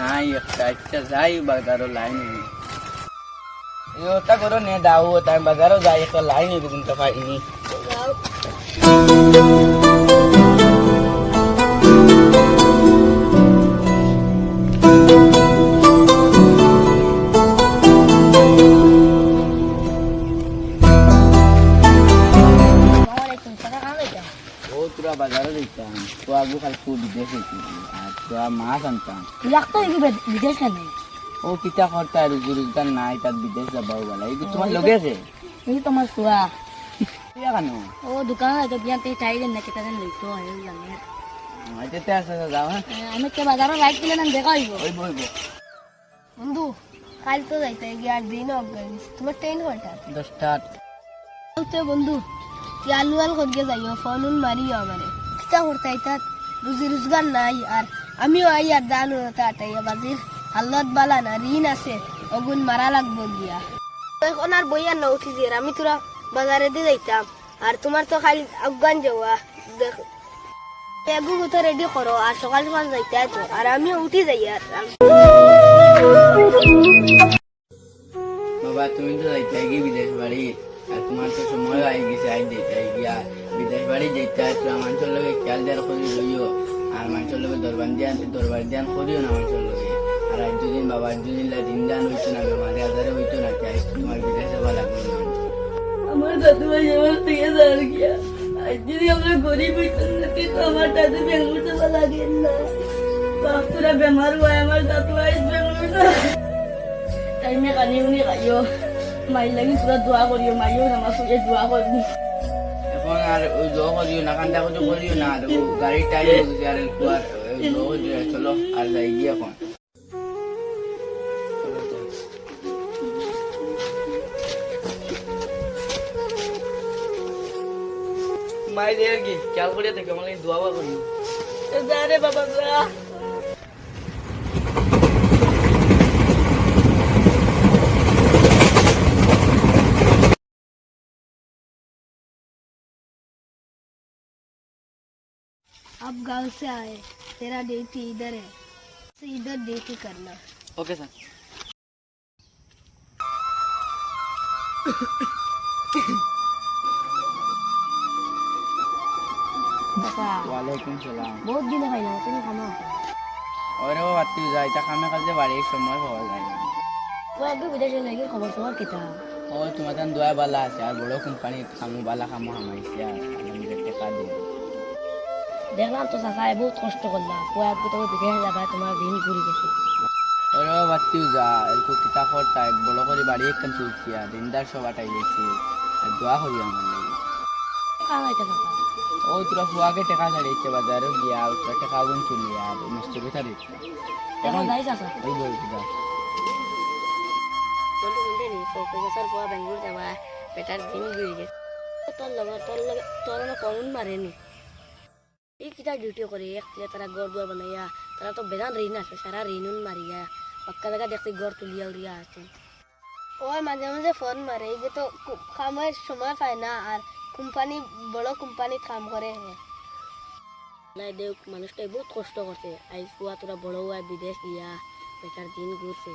নাই একটা আচ্ছা যাই বাজারও লাইন ওটা করো নে দাও তাই বাজারও যাই একটা লাইন এরকম তো পাইনি তোরা তো আগু খালি খুব বিদেশ হইতি আর তোরা মাছ আনতাম লাগতো কি বিদেশ কেন? ও কিতা করতা রুজি রোজগার নাই তার বিদেশ যাবাও বলা এই তোমার লগে আছে? এই তোমার চুয়া কিয়া কেন? ও দোকান হয়তো বিয়ান তে টাই না কেটা দেন লইতো আয় জানে। যেতে আছে যাও হ্যাঁ। আমি কে বাজারে লাইট দিলে না দেখা হইব। ওই বইব বন্ধু কাল তো যাইতে গিয়ে আর দিন অজ্ঞান তোমার ট্রেন কয়টা? দশটা বন্ধু তুই আলু আল করিয়ে যাইও ফোন মারিও আমারে। কিতা করতে আইতাত রুজি রোজগার নাই আর আমিও আই আর দান আটাইয়া বাজির হালত বালা না, ঋণ আছে অগুন মারা লাগবো গিয়া। এখন আর বইয়া না উঠি দিয়ে আমি তোরা বাজারে দিয়ে যাইতাম, আর তোমার তো খালি অজ্ঞান যাওয়া, দেখ। এগু তো রেডি করো, আর সকাল সকাল যাইতে আইতো আর আমিও উঠি যাই আর বাবা, তুমি তো যাইতে গিয়ে বিদেশ বাড়ি। তোমার তো সময় আই গেছে, আই যেতে গিয়া বিদেশ বাড়ি যেতে তোরা মানুষের লগে খেয়াল দেওয়ার করি লইও আর মানুষের লগে দরবার দিয়ান দরবার দিয়ান করিও না মানুষের লগে আর আজ দুদিন বাবা, আজ দুদিন দিন দান হইতো না বেমারে আজারে হইতো না তাই তোমার বিদেশ যাওয়া লাগবে না। আমার দাদু ভাই আমার থেকে দাঁড় গিয়া, আজ যদি আমরা গরিব হইতাম না আমার দাদু বেঙ্গুর লাগে না। বাপ তোরা বেমার হয়, আমার দাদু ভাই বেঙ্গুর টাইমে কানি উনি খাইও। মাই লাগি তোরা দোয়া করিও মাইও নামাজ পড়ে দোয়া করবি এখন আর ওই জ করিও না কান্দা করিও করিও না আর গাড়ির টাইম গেছে আর চলো আর যাই গিয়ে এখন। মায়ের কি খেয়াল করিয়া থাকে আমার দোয়া করিও যা রে বাবা যা। आप गाँव से आए। तेरा ड्यूटी इधर है। से इधर ड्यूटी करना। Okay sir. बहुत दिन ना खाना। अरे वो खाना तो खबर और तुम्हारा दुआ वाला है यार बड़ो कंपनी वाला हमारी यार दे দেখলাম তো চাচাই বহুত কষ্ট করলা পুয়া আগে তুমি বিদেশে যাবা তোমার দিন ঘুরি গেছে। ওরে যা এরকম কিতা বড় করে বাড়ি একখান চলছি আর দিনদার সব আটাই গেছি আর দোয়া করি আমার লাগে ও তোরা ফুয়াকে টাকা ছাড়িয়েছে বাজারে গিয়া তোরা টাকা আগুন চলি আর করে দিচ্ছে এখন যাই চাচা। ওই বলছি যা। বন্ধু শুনতে নি প্রফেসর বেঙ্গলোর যাবা বেটার দিন ঘুরি গেছে। তোর লগত তোর লগে তোর না কমন মারেনি এই কিতা ডিউটি করে এক প্লেট তারা গড় দুয়ার বানাইয়া তারা তো বেদান ঋণ আছে সারা ঋণুন মারিয়া পাক্কা জায়গা দেখতে গড় তুলিয়া উড়িয়া আছে। ওই মাঝে মাঝে ফোন মারে এই তো কামের সময় পায় না আর কোম্পানি বড় কোম্পানি কাম করে নাই দেখ মানুষটাই বহুত কষ্ট করছে আই পুয়া তোরা বড় হওয়া বিদেশ গিয়া বেটার দিন ঘুরছে